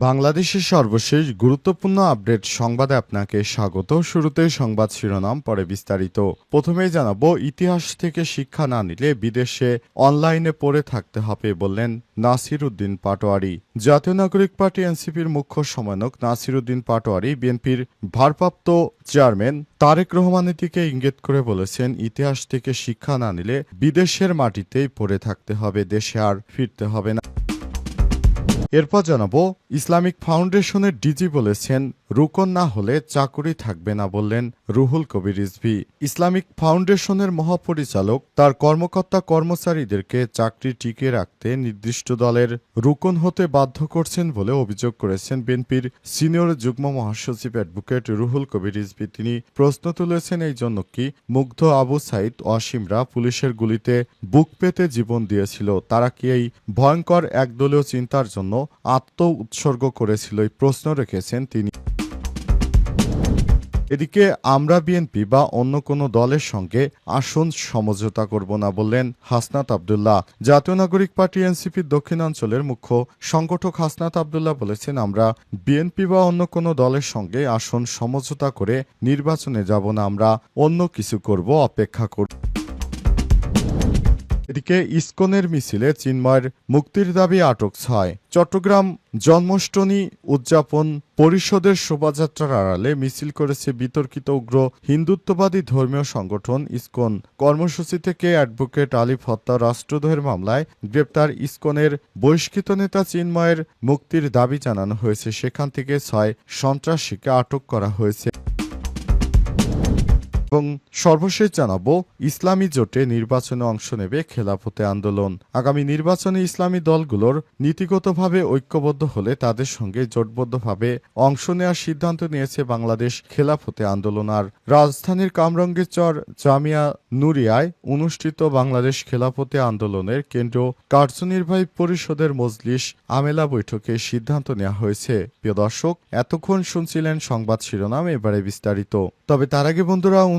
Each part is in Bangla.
বাংলাদেশের সর্বশেষ গুরুত্বপূর্ণ আপডেট সংবাদে আপনাকে স্বাগত। শুরুতেই সংবাদ শিরোনাম, পরে বিস্তারিত। প্রথমেই জানাব, ইতিহাস থেকে শিক্ষা না নিলে বিদেশে অনলাইনে পড়ে থাকতে হবে বললেন নাসির উদ্দিন পাটোয়ারি। জাতীয় নাগরিক পার্টি এনসিপির মুখ্য সমন্বয়ক নাসির উদ্দিন পাটোয়ারি বিএনপির ভারপ্রাপ্ত চেয়ারম্যান তারেক রহমানের দিকে ইঙ্গিত করে বলেছেন, ইতিহাস থেকে শিক্ষা না নিলে বিদেশের মাটিতেই পড়ে থাকতে হবে, দেশে আর ফিরতে হবে না। এরপর জানাব, ইসলামিক ফাউন্ডেশনের ডিজি বলেছেন, রুকন না হলে চাকুরি থাকবে না বললেন রুহুল কবির রিজভি। ইসলামিক ফাউন্ডেশনের মহাপরিচালক তার কর্মকর্তা কর্মচারীদেরকে চাকরি টিকিয়ে রাখতে নির্দিষ্ট দলের রুকন হতে বাধ্য করছেন বলে অভিযোগ করেছেন বিএনপির সিনিয়র যুগ্ম মহাসচিব অ্যাডভোকেট রুহুল কবির রিজভি। তিনি প্রশ্ন তুলেছেন, এই জন্য কি মুগ্ধ আবু সাইদ অসীমরা পুলিশের গুলিতে বুক পেতে জীবন দিয়েছিল? তারা কি এই ভয়ঙ্কর একদলীয় চিন্তার জন্য আত্ম উৎসর্গ করেছিল এই প্রশ্ন রেখেছেন তিনি। এদিকে আমরা বিএনপি বা অন্য কোনো দলের সঙ্গে আসন সমঝোতা করব না বললেন হাসনাত আবদুল্লাহ। জাতীয় নাগরিক পার্টি এনসিপির দক্ষিণাঞ্চলের মুখ্য সংগঠক হাসনাত আবদুল্লাহ বলেছেন, আমরা বিএনপি বা অন্য কোনো দলের সঙ্গে আসন সমঝোতা করে নির্বাচনে যাব না, আমরা অন্য কিছু করব, অপেক্ষা করব এদিকে ইসকনের মিছিলে চিন্ময়ের মুক্তির দাবি আটক ছয়। চট্টগ্রাম জন্মাষ্টমী উদযাপন পরিষদের শোভাযাত্রার আড়ালে মিছিল করেছে বিতর্কিত উগ্র হিন্দুত্ববাদী ধর্মীয় সংগঠন ইসকন। কর্মসূচি থেকে অ্যাডভোকেট আলিফ হত্যা রাষ্ট্রদ্রোহের মামলায় গ্রেপ্তার ইসকনের বহিষ্কৃত নেতা চিন্ময়ের মুক্তির দাবি জানানো হয়েছে। সেখান থেকে ছয় সন্ত্রাসীকে আটক করা হয়েছে। এবং সর্বশেষ জানাব, ইসলামী জোটে নির্বাচনে অংশ নেবে খেলাফতে আন্দোলন। আগামী নির্বাচনে ইসলামী দলগুলোর নীতিগতভাবে ঐক্যবদ্ধ হলে তাদের সঙ্গে জোটবদ্ধভাবে অংশ নেওয়ার সিদ্ধান্ত নিয়েছে বাংলাদেশ খেলাফতে আন্দোলন। আর রাজধানীর কামরঙ্গের জামিয়া নুরিয়ায় অনুষ্ঠিত বাংলাদেশ খেলাফতে আন্দোলনের কেন্দ্রীয় কার্যনির্বাহী পরিষদের মজলিস আমেলা বৈঠকে সিদ্ধান্ত নেওয়া হয়েছে। প্রিয় দর্শক, এতক্ষণ শুনছিলেন সংবাদ শিরোনাম, এবারে বিস্তারিত। তবে তার আগে বন্ধুরা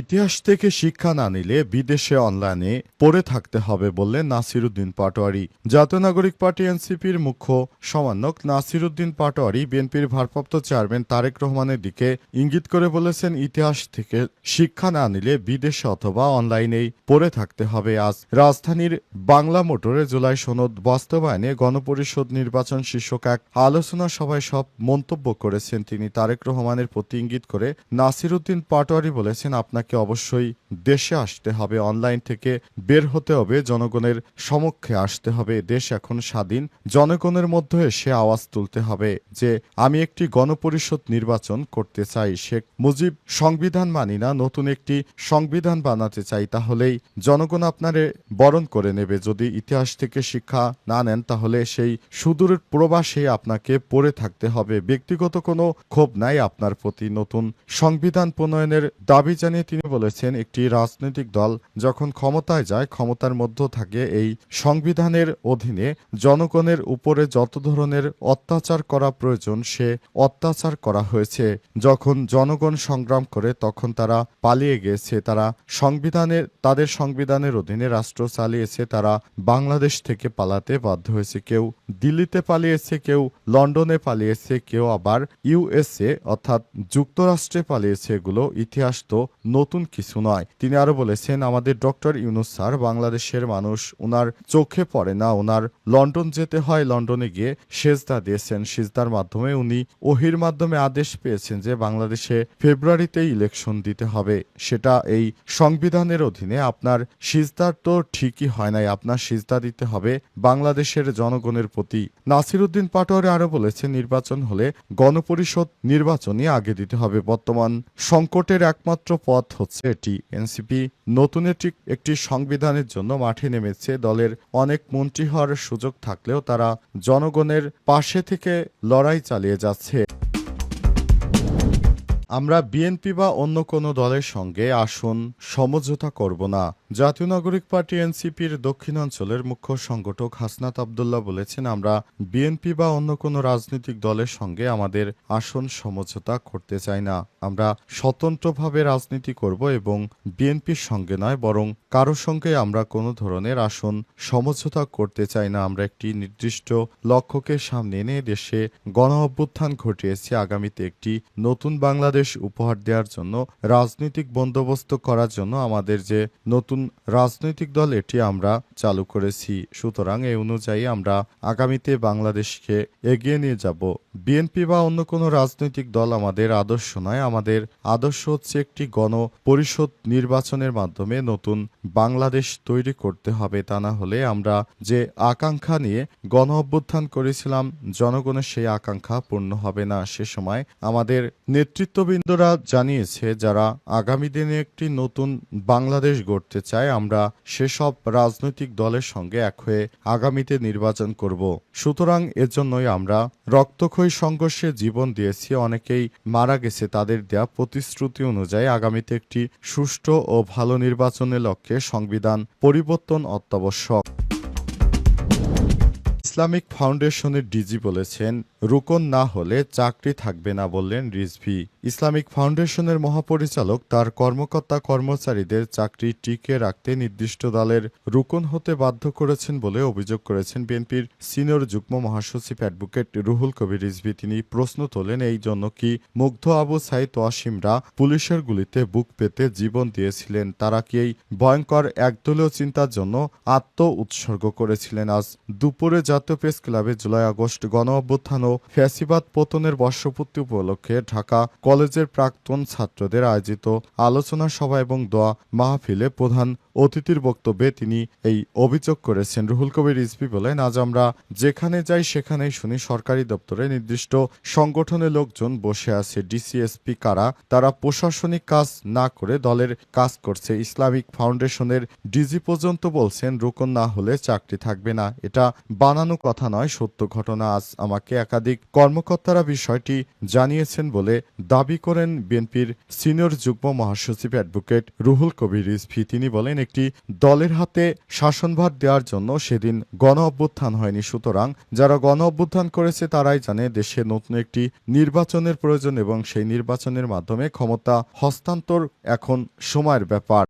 ইতিহাস থেকে শিক্ষা না নিলে বিদেশে অনলাইনে পড়ে থাকতে হবে বললেন নাসিরুদ্দিন পাটোয়ারি। জাতীয় নাগরিক পার্টি এনসিপির মুখ্য সমন্বয়ক নাসিরুদ্দিন পাটোয়ারি বিএনপির ভারপ্রাপ্ত চেয়ারম্যান তারেক রহমানের দিকে ইঙ্গিত করে বলেছেন, ইতিহাস থেকে শিক্ষা না নিলে বিদেশে অথবা অনলাইনেই পড়ে থাকতে হবে। আজ রাজধানীর বাংলা মোটরে জুলাই সনদ বাস্তবায়নে গণপরিষদ নির্বাচন শীর্ষক এক আলোচনা সভায় সব মন্তব্য করেছেন তিনি। তারেক রহমানের প্রতি ইঙ্গিত করে নাসিরুদ্দিন পাটোয়ারি বলেছেন, আপনাকে অবশ্যই দেশে আসতে হবে, অনলাইন থেকে বের হতে হবে, জনগণের সমক্ষে আসতে হবে। দেশ এখন স্বাধীন, জনগণের মধ্যে এসে আওয়াজ তুলতে হবে যে, আমি একটি গণপরিষদ নির্বাচন করতে চাই, শেখ মুজিব সংবিধান মানি না, নতুন একটি সংবিধান বানাতে চাই, তাহলেই জনগণ আপনারে বরণ করে নেবে। যদি ইতিহাস থেকে শিক্ষা না নেন, তাহলে সেই সুদূর প্রবাসে আপনাকে পড়ে থাকতে হবে। ব্যক্তিগত কোনো ক্ষোভ নাই আপনার প্রতি। নতুন সংবিধান প্রণয়নের দাবি জানিয়ে তিনি বলেছেন, একটি রাজনৈতিক দল যখন ক্ষমতায় যায়, ক্ষমতার মধ্য থাকে এই সংবিধানের অধীনে জনগণের উপরে যত ধরনের অত্যাচার করা প্রয়োজন, সে অত্যাচার করা হয়েছে। যখন জনগণ সংগ্রাম করে, তখন তারা পালিয়ে গেছে, তারা সংবিধানের, তাদের সংবিধানের অধীনে রাষ্ট্র চালিয়েছে, তারা বাংলাদেশ থেকে পালাতে বাধ্য হয়েছে। কেউ দিল্লিতে পালিয়েছে, কেউ লন্ডনে পালিয়েছে, কেউ আবার ইউএসএ, অর্থাৎ যুক্তরাষ্ট্রে পালিয়েছে। এগুলো ইতিহাস তো নতুন কিছু নয়। তিনি আরও বলেছেন, আমাদের ডক্টর ইউনুস স্যার বাংলাদেশের মানুষ ওনার চোখে পড়ে না ওনার লন্ডন যেতে হয়, লন্ডনে গিয়ে সেজদা দিয়েছেন। সিজদার মাধ্যমে উনি ওহির মাধ্যমে আদেশ পেয়েছেন যে বাংলাদেশে ফেব্রুয়ারিতে ইলেকশন দিতে হবে। সেটা এই সংবিধানের অধীনে আপনার সিজদার তো ঠিকই হয় নাই, আপনার সিজদা দিতে হবে বাংলাদেশের জনগণের প্রতি। নাসিরুদ্দিন পাটোয়ারি আরও বলেছেন, নির্বাচন হলে গণপরিষদ নির্বাচনই আগে দিতে হবে। বর্তমান সংকটের একমাত্র পথ হচ্ছে এটি। এনসিপি নতুন একটি একটি সংবিধানের জন্য মাঠে নেমেছে। দলের অনেক মন্ত্রী হওয়ার সুযোগ থাকলেও তারা জনগণের পাশে থেকে লড়াই চালিয়ে যাচ্ছে। আমরা বিএনপি বা অন্য কোনো দলের সঙ্গে আসন, সমঝোতা করব না। জাতীয় নাগরিক পার্টি এনসিপির দক্ষিণাঞ্চলের মুখ্য সংগঠক হাসনাত আবদুল্লাহ বলেছেন, আমরা বিএনপি বা অন্য কোনো রাজনৈতিক দলের সঙ্গে আমাদের আসন সমঝোতা করতে চাই না। আমরা স্বতন্ত্রভাবে রাজনীতি করব এবং বিএনপির সঙ্গে নয়, বরং কারও সঙ্গে আমরা কোনো ধরনের আসন সমঝোতা করতে চাই না। আমরা একটি নির্দিষ্ট লক্ষ্যকে সামনে এনে দেশে গণ অভ্যুত্থান ঘটিয়েছি। আগামীতে একটি নতুন বাংলাদেশ উপহার দেওয়ার জন্য রাজনৈতিক বন্দোবস্ত করার জন্য আমাদের যে নতুন রাজনৈতিক দল, এটি আমরা চালু করেছি। সুতরাং এই অনুযায়ী আমরা আগামীতে বাংলাদেশকে এগিয়ে নিয়ে যাব। বিএনপি বা অন্য কোনো রাজনৈতিক দল আমাদের আদর্শ নয়। আমাদের আদর্শ হচ্ছে একটি গণ পরিষদ নির্বাচনের মাধ্যমে নতুন বাংলাদেশ তৈরি করতে হবে। তা না হলে আমরা যে আকাঙ্ক্ষা নিয়ে গণ অভ্যুত্থান করেছিলাম, জনগণের সেই আকাঙ্ক্ষা পূর্ণ হবে না। সে সময় আমাদের নেতৃত্ববৃন্দরা জানিয়েছে, যারা আগামী দিনে একটি নতুন বাংলাদেশ গড়তে চায়, আমরা সেসব রাজনৈতিক দলের সঙ্গে এক হয়ে আগামীতে নির্বাচন করব। সুতরাং এজন্যই আমরা রক্তক্ষয়ী সংঘর্ষে জীবন দিয়েছি। অনেকেই মারা গেছে, তাদের দেয়া প্রতিশ্রুতি অনুযায়ী আগামীতে একটি সুষ্ঠু ও ভালো নির্বাচনের লক্ষ্যে সংবিধান পরিবর্তন অত্যাবশ্যক। ইসলামিক ফাউন্ডেশনের ডিজি বলেছেন রুকন না হলে চাকরি থাকবে না বললেন রিজভি। ইসলামিক ফাউন্ডেশনের মহাপরিচালক তার কর্মকর্তা কর্মচারীদের চাকরি টিকে রাখতে নির্দিষ্ট দলের রুকন হতে বাধ্য করেছেন বলে অভিযোগ করেছেন বিএনপির সিনিয়র যুগ্ম মহাসচিব অ্যাডভোকেট রুহুল কবির রিজভি। তিনি প্রশ্ন তোলেন, এই জন্য কি মুগ্ধ আবু সাইদ ওয়াসিমরা পুলিশের গুলিতে বুক পেতে জীবন দিয়েছিলেন? তারা কি এই ভয়ঙ্কর একদলীয় চিন্তার জন্য আত্ম উৎসর্গ করেছিলেন? আজ দুপুরে জাতীয় প্রেস ক্লাবে জুলাই আগস্ট গণ অভ্যুত্থান ও ফ্যাসিবাদ পতনের বর্ষপূর্তি উপলক্ষে ঢাকা কলেজের প্রাক্তন ছাত্রদের আয়োজিত আলোচনা সভা এবং দোয়া মাহফিলে প্রধান অতিথির বক্তব্যে তিনি এই অভিযোগ করেছেন। রুহুল কবির রিজভি বলেন, আজ আমরা যেখানে যাই সেখানেই শুনি সরকারি দপ্তরে নির্দিষ্ট সংগঠনের লোকজন বসে আছে। ডিসিএসপি কারা? তারা প্রশাসনিক কাজ না করে দলের কাজ করছে। ইসলামিক ফাউন্ডেশনের ডিজি পর্যন্ত বলছেন, রুকন না হলে চাকরি থাকবে না। এটা বানানো কথা নয়, সত্য ঘটনা। আজ আমাকে একাধিক কর্মকর্তারা বিষয়টি জানিয়েছেন বলে দাবি করেন বিএনপির সিনিয়র যুগ্ম মহাসচিব অ্যাডভোকেট রুহুল কবির রিজভি। তিনি বলেন, একটি দলের হাতে শাসনভার দেওয়ার জন্য সেদিন গণ অভ্যুত্থান হয়নি। সুতরাং যারা গণ অভ্যুত্থান করেছে, তারাই জানে দেশে নতুন একটি নির্বাচনের প্রয়োজন এবং সেই নির্বাচনের মাধ্যমে ক্ষমতা হস্তান্তর এখন সময়ের ব্যাপার।